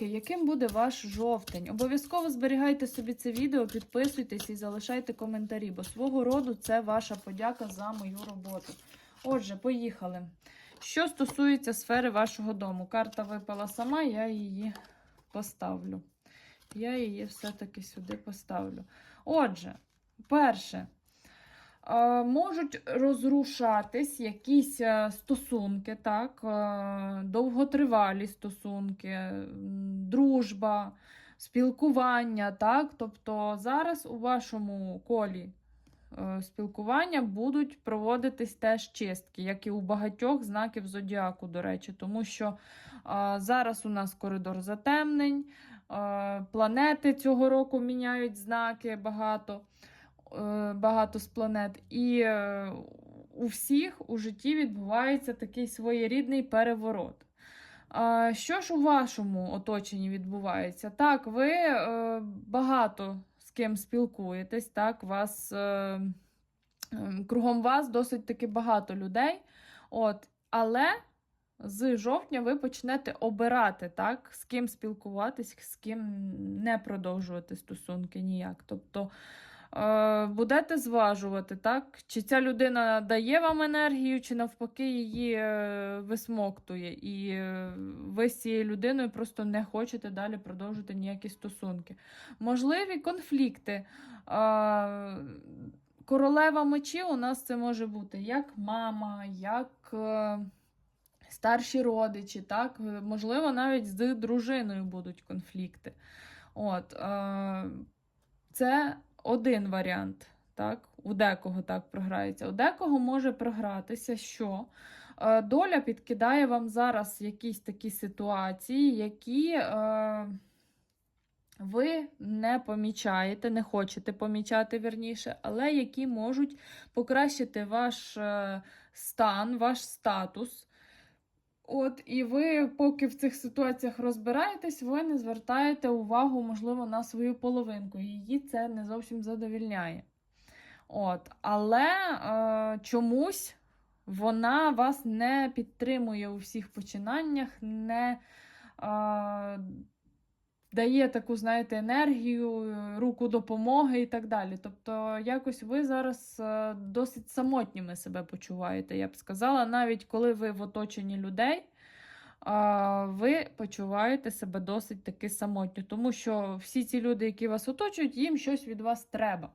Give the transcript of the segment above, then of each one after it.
Яким буде ваш жовтень? Обов'язково зберігайте собі це відео, підписуйтесь і залишайте коментарі, бо свого роду це ваша подяка за мою роботу. Отже, поїхали. Що стосується сфери вашого дому, карта випала сама, я її поставлю. Я її все-таки сюди поставлю. Отже, перше. Е, Можуть розрушатись якісь е, стосунки, так, е, довготривалі стосунки, дружба, спілкування. Так? Тобто зараз у вашому колі спілкування будуть проводитись теж чистки, як і у багатьох знаків зодіаку, до речі, тому що зараз у нас коридор затемнень, планети цього року міняють знаки багато багато з планет. І е, у всіх у житті відбувається такий своєрідний переворот. Що ж у вашому оточенні відбувається? Так, ви е, багато з ким спілкуєтесь, так, вас, е, кругом вас досить таки багато людей. От, але з жовтня ви почнете обирати, так, з ким спілкуватись, з ким не продовжувати стосунки ніяк. Тобто е, будете зважувати, так, чи ця людина дає вам енергію, чи навпаки її е, висмоктує. І е, ви з цією людиною просто не хочете далі продовжити ніякі стосунки. Можливі конфлікти. Е, королева мечів у нас це може бути як мама, як. Е, старші родичі, так, можливо, навіть з дружиною будуть конфлікти. От, е, Це один варіант. Так, У декого так програється. У декого може програтися, що е, доля підкидає вам зараз якісь такі ситуації, які е, ви не помічаєте, не хочете помічати вірніше, але які можуть покращити ваш е, стан, ваш статус. От, і ви, поки в цих ситуаціях розбираєтесь, ви не звертаєте увагу, можливо, на свою половинку. Її це не зовсім задовільняє. От, Але е, чомусь вона вас не підтримує у всіх починаннях, не е, дає таку, знаєте, енергію, руку допомоги і так далі. Тобто, якось ви зараз е, досить самотніми себе почуваєте, я б сказала, навіть коли ви в оточенні людей. Ви почуваєте себе досить таки самотньо, тому що всі ці люди, які вас оточують, їм щось від вас треба.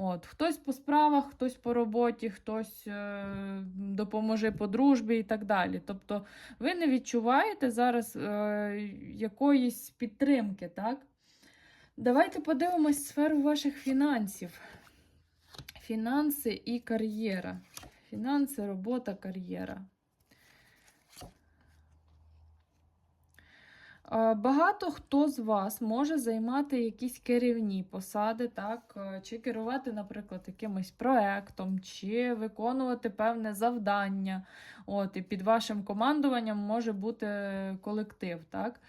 От, Хтось по справах, хтось по роботі, хтось е, допоможе по дружбі і так далі. Тобто ви не відчуваєте зараз е, якоїсь підтримки. так? Давайте подивимось сферу ваших фінансів. Фінанси і кар'єра. Фінанси, робота, кар'єра. Багато хто з вас може займати якісь керівні посади, так? е, чи керувати, наприклад, якимось проектом, чи виконувати певне завдання. От, І під вашим командуванням може бути колектив. Так?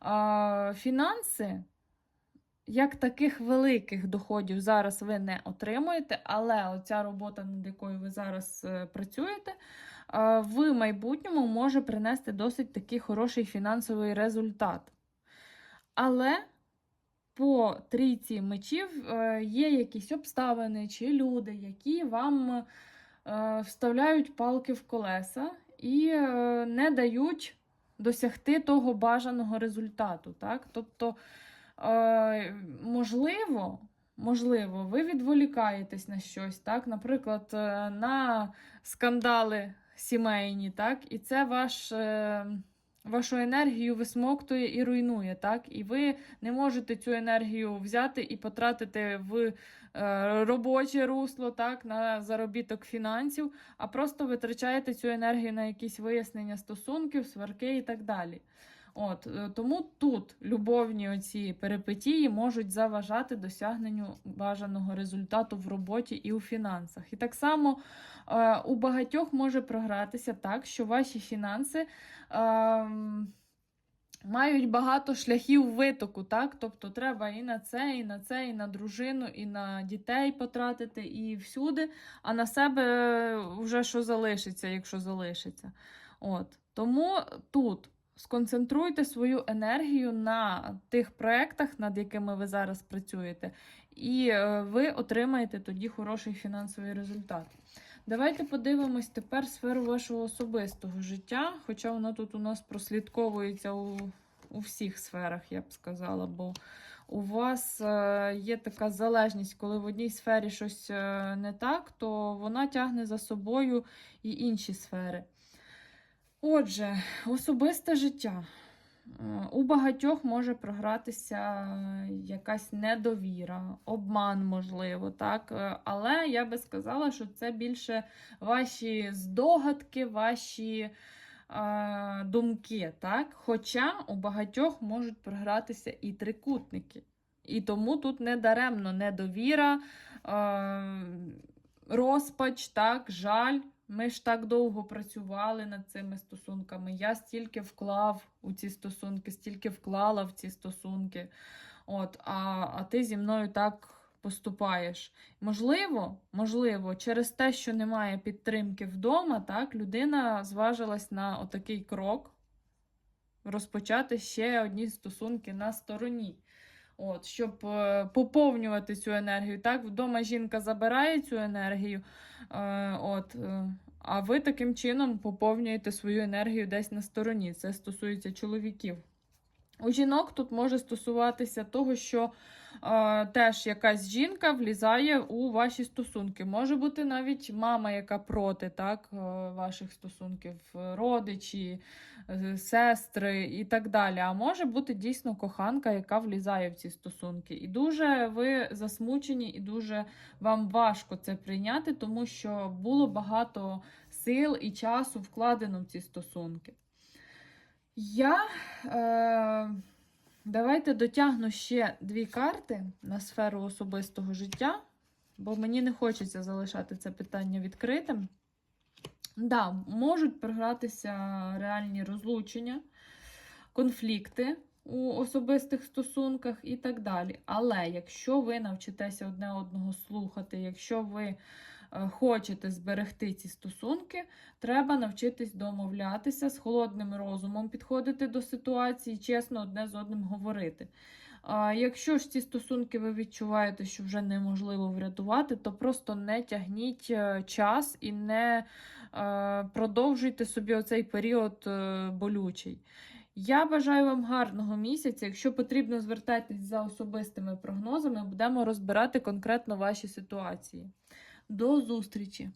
А, Фінанси, як таких великих доходів зараз ви не отримуєте, але оця робота, над якою ви зараз е, працюєте, е, в майбутньому може принести досить такий хороший фінансовий результат. Але по трійці мечів е, є якісь обставини чи люди, які вам е, вставляють палки в колеса і е, не дають досягти того бажаного результату. Так? Тобто, можливо, можливо, ви відволікаєтесь на щось, так? наприклад, на скандали сімейні, так? і це ваш. е, Вашу енергію висмоктує і руйнує, так? І ви не можете цю енергію взяти і потратити в е, робоче русло, так, на заробіток фінансів, а просто витрачаєте цю енергію на якісь вияснення стосунків, сварки і так далі. От, е, Тому тут любовні оці перипетії можуть заважати досягненню бажаного результату в роботі і у фінансах. І так само е, у багатьох може програтися так, що ваші фінанси. Е, Мають багато шляхів витоку, так? Тобто треба і на це, і на це, і на дружину, і на дітей потратити, і всюди, а на себе вже що залишиться, якщо залишиться. От. Тому тут сконцентруйте свою енергію на тих проєктах, над якими ви зараз працюєте, і е, ви отримаєте тоді хороший фінансовий результат. Давайте подивимось тепер сферу вашого особистого життя, хоча воно тут у нас прослідковується у, у всіх сферах, я б сказала, бо у вас е, є така залежність, коли в одній сфері щось е, не так, то вона тягне за собою і інші сфери. Отже, особисте життя. Е, У багатьох може програтися якась недовіра, обман, можливо, так. Е, Але я би сказала, що це більше ваші здогадки, ваші е, думки, так? Хоча у багатьох можуть програтися і трикутники. І тому тут не даремно недовіра, е, розпач, так, жаль. Ми ж так довго працювали над цими стосунками. Я стільки вклав у ці стосунки, стільки вклала в ці стосунки. От, а, а ти зі мною так поступаєш. Можливо, можливо, через те, що немає підтримки вдома, так, людина зважилась на отакий крок розпочати ще одні стосунки на стороні. От, щоб е, поповнювати цю енергію. Так, вдома жінка забирає цю енергію, е, от, е, а ви таким чином поповнюєте свою енергію десь на стороні. Це стосується чоловіків. У жінок тут може стосуватися того, що теж якась жінка влізає у ваші стосунки. Може бути навіть мама, яка проти так, е, ваших стосунків, е, родичі, е, сестри і так далі. А може бути дійсно коханка, яка влізає в ці стосунки. І дуже ви засмучені, і дуже вам важко це прийняти, тому що було багато сил і часу вкладено в ці стосунки. Я е, давайте дотягну ще дві карти на сферу особистого життя, бо мені не хочеться залишати це питання відкритим. Да, можуть програтися реальні розлучення, конфлікти у особистих стосунках і так далі. Але якщо ви навчитеся одне одного слухати, якщо ви хочете зберегти ці стосунки, треба навчитись домовлятися з холодним розумом, підходити до ситуації, чесно одне з одним говорити. Якщо ж ці стосунки ви відчуваєте, що вже неможливо врятувати, то просто не тягніть е, час і не е, продовжуйте собі оцей період е, болючий. Я бажаю вам гарного місяця. Якщо потрібно, звертайтесь за особистими прогнозами, будемо розбирати конкретно ваші ситуації. До зустрічі!